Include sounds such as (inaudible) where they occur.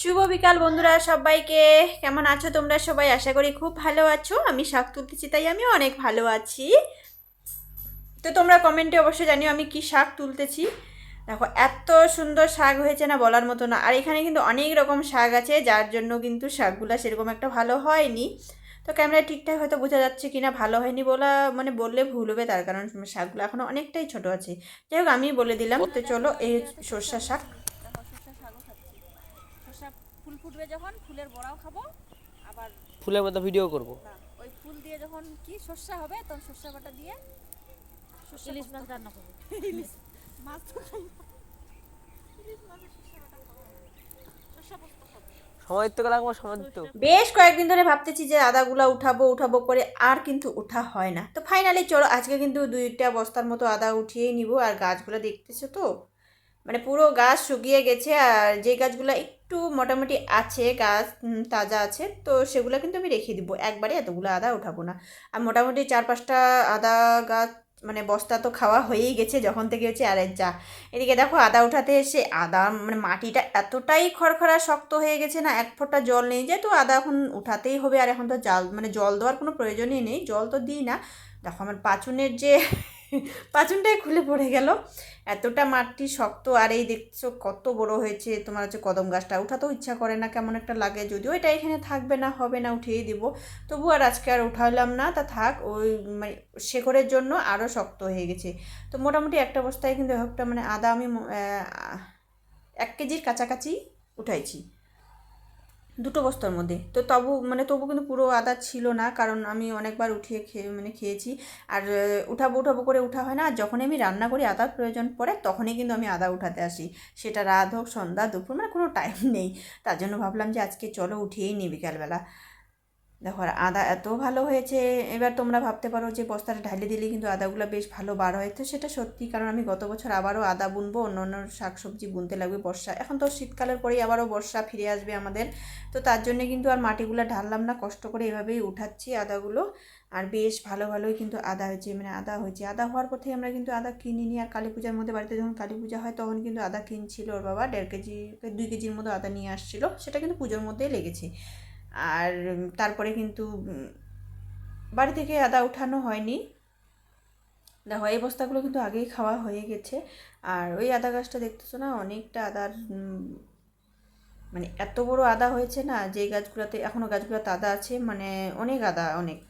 শুভ বিকাল বন্ধুরা সবাইকে। কেমন আছো তোমরা সবাই? আশা করি খুব ভালো আছো। আমি শাক তুলতেছি তাই আমি অনেক ভালো আছি। তো তোমরা কমেন্টে অবশ্যই জানিও আমি কি শাক তুলতেছি। দেখো, এত সুন্দর শাক হয়েছে না বলার মতো না। আর এখানে কিন্তু অনেক রকম শাক আছে, যার জন্য কিন্তু শাকগুলো সেরকম একটা ভালো হয়নি। তো ক্যামেরা ঠিকঠাক হয়তো বোঝা যাচ্ছে কি না ভালো হয়নি বলা মানে বললে ভুল হবে, তার কারণ শাকগুলো এখনও অনেকটাই ছোট আছে। যাই হোক আমি বলে দিলাম। তো চলো, এই সর্ষা শাক দেখো সর্ষা শাকও খাচ্ছি সর্ষা ফুল ফুটবে যখন ফুলের বড়াও খাব আবার ফুলের মতো ভিডিও করব। না ওই ফুল দিয়ে যখন কি সর্ষা হবে তখন সর্ষা বাটা দিয়ে ইলিশ মাছ রান্না করব। (laughs) ইলিশ মাছ তো খাই ইলিশ সর্ষা বাটা খাব। সর্ষা পোস্ত বেশ কয়েকদিন ধরে ভাবতেছি যে আদাগুলো উঠাবো উঠাবো করে আর কিন্তু উঠা হয় না। তো ফাইনালি চলো আজকে কিন্তু দুইটা বস্তার মতো আদা উঠিয়েই নিব। আর গাছগুলো দেখতেছো তো? মানে পুরো গাছ শুকিয়ে গেছে আর যে গাছগুলো একটু মোটামুটি আছে, গাছ তাজা আছে, তো সেগুলো কিন্তু আমি রেখে দিব। একবারে এতগুলো আদা উঠাবো না। আর মোটামুটি চার পাঁচটা আদা গাছ মানে বস্তা তো খাওয়া হয়েই গেছে যখন থেকে হচ্ছে আরের যা, এদিকে দেখো আদা উঠাতে এসে আদা মানে মাটিটা এতটাই খড়খড়া শক্ত হয়ে গেছে না, এক ফোঁটা জল নেই যেহেতু আদা এখন উঠাতেই হবে আর এখন তো জাল মানে জল দেওয়ার কোনো প্রয়োজনই নেই। জল তো দিই না। দেখো আমার পাচুনের যে পাচুনটাই খুলে পড়ে গেল। এতটা মাটি শক্ত, আর এই দেখছ কত বড় হয়েছে। তোমার হচ্ছে কদম গাছটা, উঠাতেও ইচ্ছা করে না, কেমন একটা লাগে। যদিও এটা এখানে থাকবে না, হবে না উঠিয়ে দিব। তবু আর আজকে আর উঠালাম না, তা থাক, ওই মানে শেখরের জন্য আরও শক্ত হয়ে গেছে। তো মোটামুটি একটা বস্তায় কিন্তু একটা মানে আদা আমি এক কেজির কাছাকাছি উঠাইছি। দুটো বস্তার মধ্যে। তো তবু মানে তবু কিন্তু পুরো আদা ছিল না, কারণ আমি অনেকবার উঠিয়ে খেয়ে মানে খেয়েছি। আর উঠাবো উঠাবো করে উঠা হয় না। আর যখনই আমি রান্না করি, আদার প্রয়োজন পড়ে, তখনই কিন্তু আমি আদা উঠাতে আসি। সেটা রাত হোক, সন্ধ্যা, দুপুর মানে কোনো টাইম নেই। তার জন্য ভাবলাম যে আজকে চলো উঠিয়েই নিই বিকালবেলা। দেখো, আর আদা এত ভালো হয়েছে, এবার তোমরা ভাবতে পারো যে বস্তাটা ঢালি দিলে কিন্তু আদাগুলো বেশ ভালো বার হয়। তো সেটা সত্যি, কারণ আমি গত বছর আবারও আদা বুনবো, অন্য অন্য শাকসবজি বুনতে লাগবে বর্ষা। এখন তো শীতকালের পরেই আবারও বর্ষা ফিরে আসবে আমাদের। তো তার জন্য কিন্তু আর মাটিগুলো ঢাললাম না, কষ্ট করে এভাবেই উঠাচ্ছি আদাগুলো। আর বেশ ভালো ভালোই কিন্তু আদা হয়েছে মানে আদা হয়েছে। আদা হওয়ার পর থেকে আমরা কিন্তু আদা কিনি কিনিনি, আর কালী পূজার মধ্যে বাড়িতে যখন কালী পূজা হয় তখন কিন্তু আদা কিনছিল ওর বাবা, দেড় কেজি, দুই কেজির মতো আদা নিয়ে আসছিল। সেটা কিন্তু পুজোর মধ্যেই লেগেছে। আর তারপরে কিন্তু বাড়ি থেকে আদা উঠানো হয়নি। দেখো, এই বস্তাগুলো কিন্তু আগেই খাওয়া হয়ে গেছে। আর ওই আদা গাছটা দেখতেছো না, অনেকটা আদার মানে এত বড় আদা হয়েছে না, যে গাছগুলোতে এখনও গাছগুলোতে আদা আছে মানে অনেক আদা, অনেক।